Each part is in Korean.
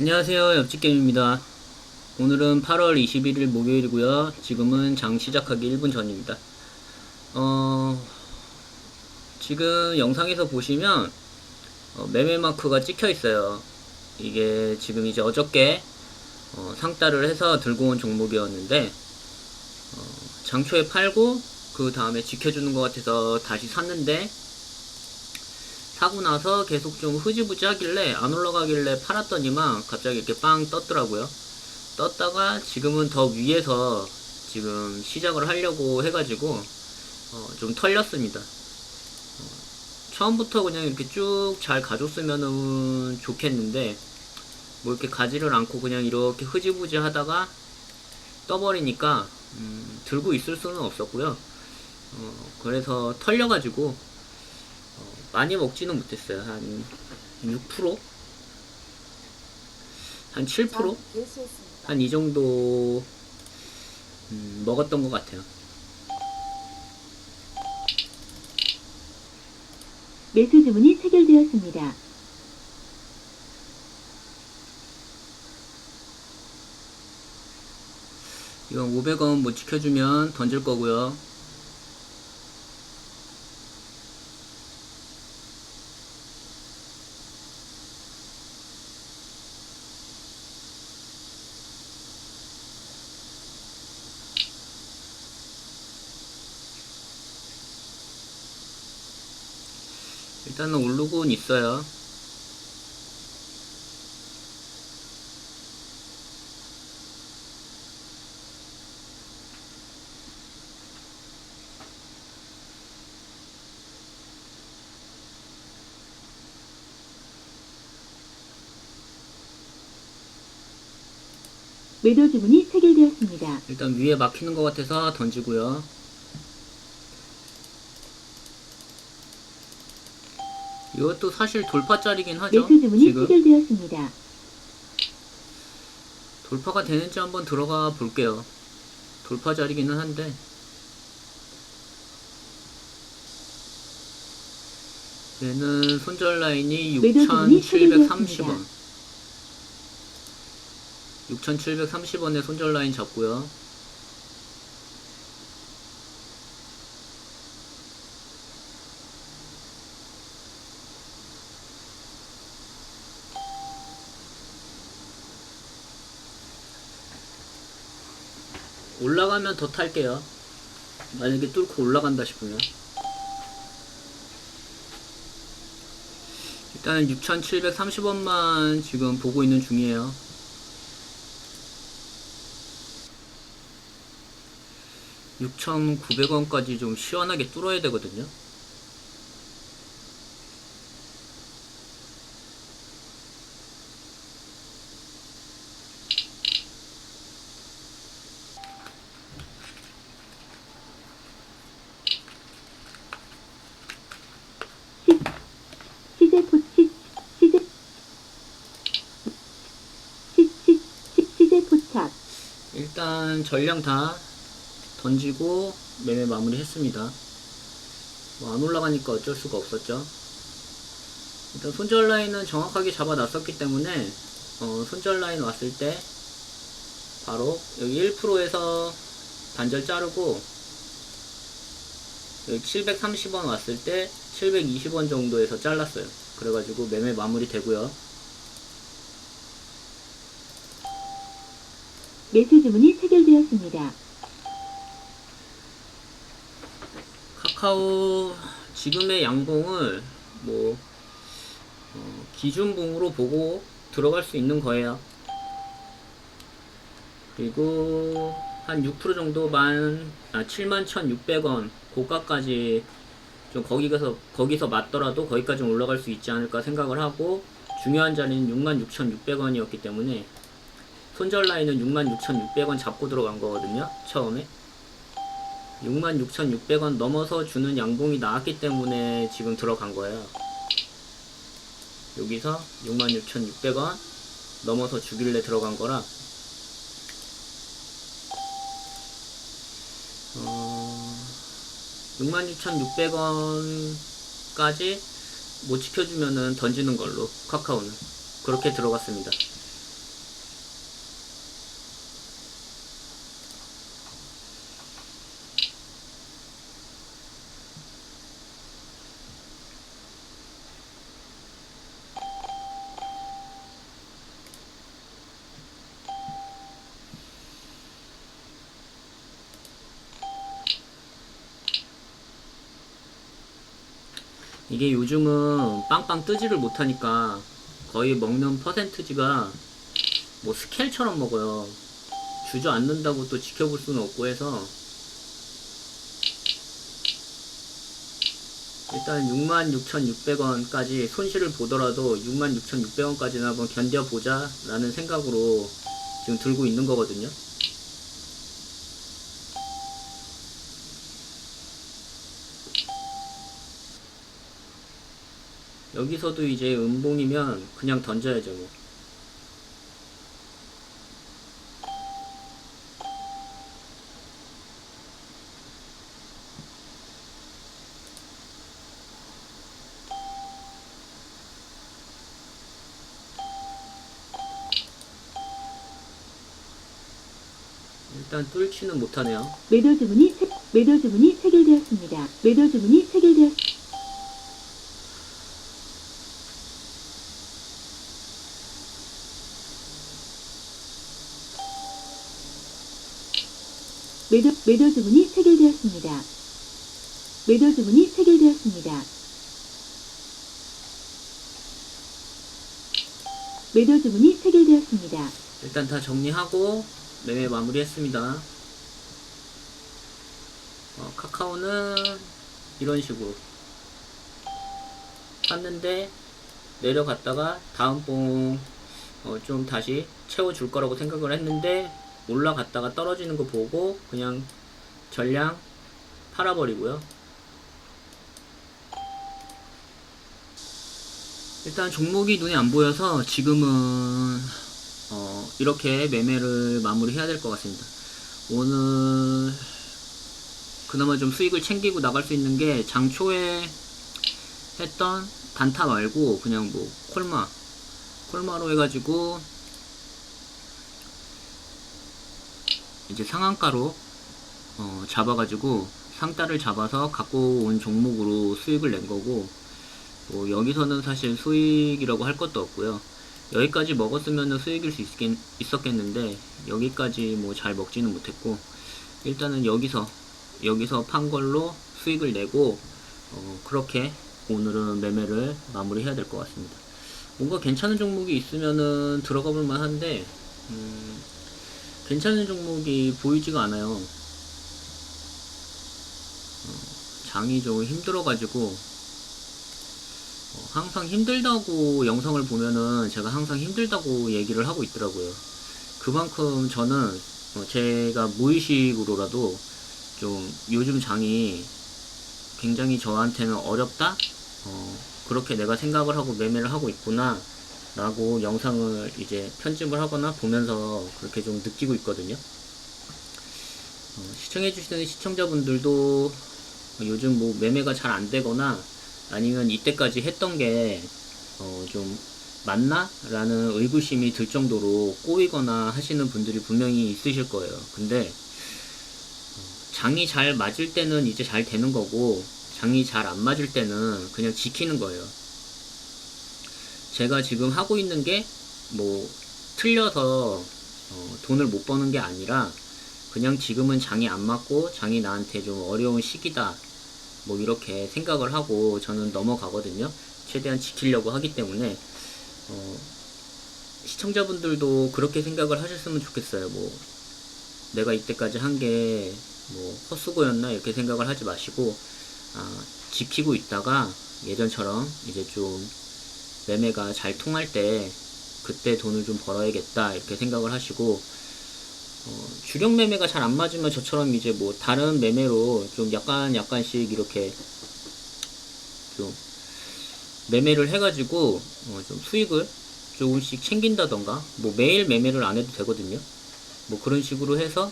안녕하세요 옆집게임입니다. 오늘은 8월 21일 목요일이고요. 지금은 장 시작하기 1분 전입니다. 어 지금 영상에서 보시면 어, 매매 마크가 찍혀 있어요. 이게 지금 이제 어저께 어, 상따를 해서 들고 온 종목이었는데 어, 장초에 팔고 그 다음에 지켜주는 것 같아서 다시 샀는데 사고 나서 계속 좀 흐지부지 하길래 안 올라가길래 팔았더니만 갑자기 이렇게 빵 떴더라고요. 떴다가 지금은 더 위에서 지금 시작을 하려고 해가지고 어, 좀 털렸습니다. 어, 처음부터 그냥 이렇게 쭉 잘 가줬으면은 좋겠는데 뭐 이렇게 가지를 않고 그냥 이렇게 흐지부지 하다가 떠버리니까 음, 들고 있을 수는 없었고요. 어, 그래서 털려가지고 어, 많이 먹지는 못했어요. 한 6%? 한 7%? 한 이 정도 음, 먹었던 것 같아요. 매수 주문이 체결되었습니다. 이건 500원 못 지켜주면 던질 거고요. 일단은 오르곤 있어요. 매도 주문이 체결되었습니다. 일단 위에 막히는 것 같아서 던지고요. 이것도 사실 돌파짜리긴 하죠. 매수 주문이 지금 체결되었습니다. 돌파가 되는지 한번 들어가 볼게요. 돌파짜리기는 한데 얘는 손절 라인이 매도 주문이 6,730원. 6,730원에 손절 라인 잡고요. 올라가면 더 탈게요. 만약에 뚫고 올라간다 싶으면. 일단은 6,730원만 지금 보고 있는 중이에요. (6,900원까지) 좀 시원하게 뚫어야 되거든요. 일단 전량 다 던지고 매매 마무리 했습니다. 뭐 안 올라가니까 어쩔 수가 없었죠. 일단 손절 라인은 정확하게 잡아 놨었기 때문에 어, 손절 라인 왔을 때 바로 여기 1%에서 반절 자르고 여기 730원 왔을 때 720원 정도에서 잘랐어요. 그래가지고 매매 마무리 되고요. 주문이 체결되었습니다. 카카오 지금의 양봉을 뭐 어, 기준봉으로 보고 들어갈 수 있는 거예요. 그리고 한 6% 정도만 아 71,600원 고가까지 좀 거기 가서 거기서 맞더라도 거기까지 올라갈 수 있지 않을까 생각을 하고 중요한 자리는 66,600원이었기 때문에 손절 라인은 66,600원 잡고 들어간 거거든요. 처음에 66,600원 넘어서 주는 양봉이 나왔기 때문에 지금 들어간 거예요. 여기서 66,600원 넘어서 주길래 들어간 거라 어, 66,600원까지 못 지켜주면은 던지는 걸로 카카오는 그렇게 들어갔습니다. 이게 요즘은 빵빵 뜨지를 못하니까 거의 먹는 퍼센트지가 뭐 스케일처럼 먹어요. 주저앉는다고 또 지켜볼 수는 없고 해서 일단 66,600원까지 손실을 보더라도 66,600원까지는 한번 견뎌보자 라는 생각으로 지금 들고 있는 거거든요. 여기서도 이제 음봉이면 그냥 던져야죠 뭐. 일단 뚫지는 못하네요. 매도 주문이 체, 매도 주문이 체결되었습니다. 매도 주문이 체결되었 매도 매도 주문이 체결되었습니다. 매도 주문이 체결되었습니다. 매도 주문이 체결되었습니다. 일단 다 정리하고 매매 마무리했습니다. 어, 카카오는 이런 식으로 샀는데 내려갔다가 다음 봉 어, 좀 다시 채워줄 거라고 생각을 했는데 올라갔다가 떨어지는 거 보고 그냥 전량 팔아버리고요. 일단 종목이 눈에 안 보여서 지금은 어, 이렇게 매매를 마무리해야 될 것 같습니다. 오늘 그나마 좀 수익을 챙기고 나갈 수 있는 게 장초에 했던 단타 말고 그냥 뭐 콜마 콜마로 해가지고 이제 상한가로 어, 잡아가지고 상따를 잡아서 갖고 온 종목으로 수익을 낸 거고 뭐 여기서는 사실 수익이라고 할 것도 없고요. 여기까지 먹었으면 수익일 수 있겠, 있었겠는데 여기까지 뭐 잘 먹지는 못했고 일단은 여기서 여기서 판 걸로 수익을 내고 어, 그렇게 오늘은 매매를 마무리해야 될 것 같습니다. 뭔가 괜찮은 종목이 있으면은 들어가 볼 만 한데 음, 괜찮은 종목이 보이지가 않아요. 어, 장이 좀 힘들어가지고 어, 항상 힘들다고 영상을 보면은 제가 항상 힘들다고 얘기를 하고 있더라고요. 그만큼 저는 어, 제가 무의식으로라도 좀 요즘 장이 굉장히 저한테는 어렵다? 어, 그렇게 내가 생각을 하고 매매를 하고 있구나. 라고 영상을 이제 편집을 하거나 보면서 그렇게 좀 느끼고 있거든요. 어, 시청해주시는 시청자분들도 요즘 뭐 매매가 잘 안 되거나 아니면 이때까지 했던 게, 어, 좀, 맞나? 라는 의구심이 들 정도로 꼬이거나 하시는 분들이 분명히 있으실 거예요. 근데, 어, 장이 잘 맞을 때는 이제 잘 되는 거고, 장이 잘 안 맞을 때는 그냥 지키는 거예요. 제가 지금 하고 있는 게, 뭐, 틀려서, 어, 돈을 못 버는 게 아니라, 그냥 지금은 장이 안 맞고, 장이 나한테 좀 어려운 시기다. 뭐 이렇게 생각을 하고 저는 넘어가거든요. 최대한 지키려고 하기 때문에 어, 시청자분들도 그렇게 생각을 하셨으면 좋겠어요. 뭐 내가 이때까지 한 게 뭐 헛수고였나 이렇게 생각을 하지 마시고 아, 지키고 있다가 예전처럼 이제 좀 매매가 잘 통할 때 그때 돈을 좀 벌어야겠다 이렇게 생각을 하시고 어, 주력 매매가 잘 안 맞으면 저처럼 이제 뭐 다른 매매로 좀 약간 약간씩 이렇게 좀 매매를 해가지고 어, 좀 수익을 조금씩 챙긴다던가 뭐 매일 매매를 안 해도 되거든요. 뭐 그런 식으로 해서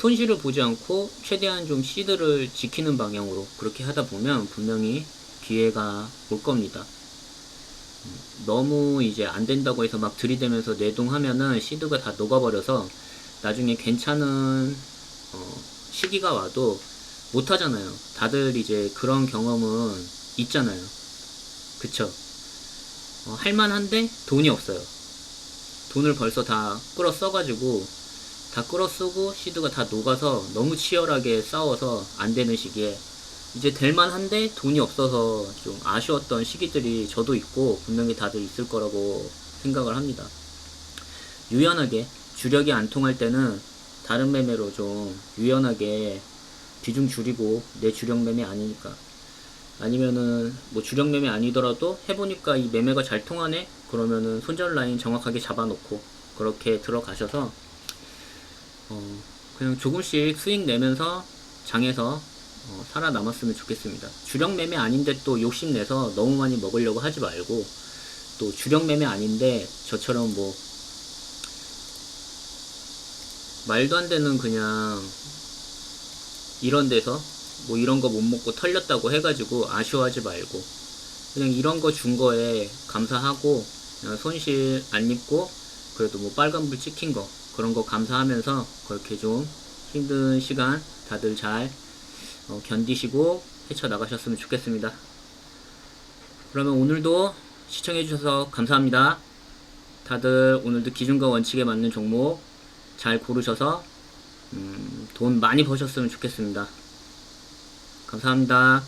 손실을 보지 않고 최대한 좀 시드를 지키는 방향으로 그렇게 하다 보면 분명히 기회가 올 겁니다. 음, 너무 이제 안 된다고 해서 막 들이대면서 내동하면은 시드가 다 녹아버려서 나중에 괜찮은 어, 시기가 와도 못 하잖아요. 다들 이제 그런 경험은 있잖아요. 그쵸? 어, 할만한데 돈이 없어요. 돈을 벌써 다 끌어 써가지고 다 끌어 쓰고 시드가 다 녹아서 너무 치열하게 싸워서 안 되는 시기에 이제 될만한데 돈이 없어서 좀 아쉬웠던 시기들이 저도 있고 분명히 다들 있을 거라고 생각을 합니다. 유연하게 주력이 안 통할 때는 다른 매매로 좀 유연하게 비중 줄이고 내 주력 매매 아니니까 아니면은 뭐 주력 매매 아니더라도 해보니까 이 매매가 잘 통하네 그러면은 손절 라인 정확하게 잡아놓고 그렇게 들어가셔서 어 그냥 조금씩 수익 내면서 장에서 어, 살아남았으면 좋겠습니다. 주력 매매 아닌데 또 욕심내서 너무 많이 먹으려고 하지 말고 또 주력 매매 아닌데 저처럼 뭐 말도 안 되는 그냥 이런 데서 뭐 이런 거 못 먹고 털렸다고 해가지고 아쉬워하지 말고 그냥 이런 거 준 거에 감사하고 손실 안 입고 그래도 뭐 빨간불 찍힌 거 그런 거 감사하면서 그렇게 좀 힘든 시간 다들 잘 어, 견디시고 헤쳐나가셨으면 좋겠습니다. 그러면 오늘도 시청해주셔서 감사합니다. 다들 오늘도 기준과 원칙에 맞는 종목 잘 고르셔서 음, 돈 많이 버셨으면 좋겠습니다. 감사합니다.